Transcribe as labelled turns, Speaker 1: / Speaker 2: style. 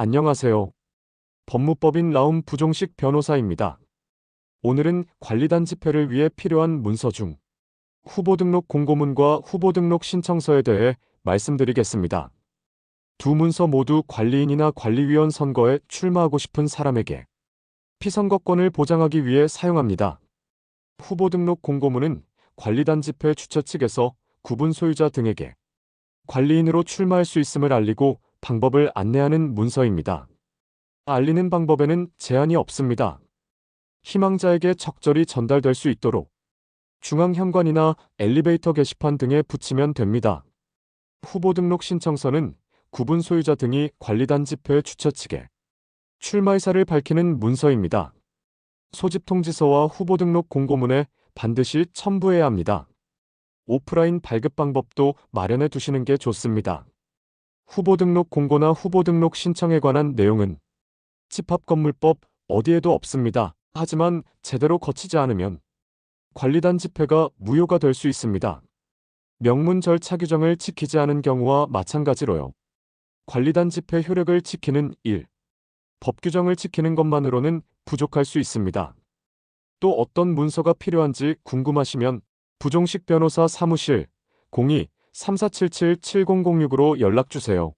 Speaker 1: 안녕하세요. 법무법인 라움 부종식 변호사입니다. 오늘은 관리단 집회를 위해 필요한 문서 중 후보 등록 공고문과 후보 등록 신청서에 대해 말씀드리겠습니다. 두 문서 모두 관리인이나 관리위원 선거에 출마하고 싶은 사람에게 피선거권을 보장하기 위해 사용합니다. 후보 등록 공고문은 관리단 집회 주최 측에서 구분 소유자 등에게 관리인으로 출마할 수 있음을 알리고 방법을 안내하는 문서입니다. 알리는 방법에는 제한이 없습니다. 희망자에게 적절히 전달될 수 있도록 중앙 현관이나 엘리베이터 게시판 등에 붙이면 됩니다. 후보 등록 신청서는 구분 소유자 등이 관리단 집회 주최 측에 출마 의사를 밝히는 문서입니다. 소집 통지서와 후보 등록 공고문에 반드시 첨부해야 합니다. 오프라인 발급 방법도 마련해 두시는 게 좋습니다. 후보 등록 공고나 후보 등록 신청에 관한 내용은 집합건물법 어디에도 없습니다. 하지만 제대로 거치지 않으면 관리단 집회가 무효가 될 수 있습니다. 명문 절차 규정을 지키지 않은 경우와 마찬가지로요. 관리단 집회 효력을 지키는 1. 법 규정을 지키는 것만으로는 부족할 수 있습니다. 또 어떤 문서가 필요한지 궁금하시면 부종식 변호사 사무실 02-3477-7006으로 연락 주세요.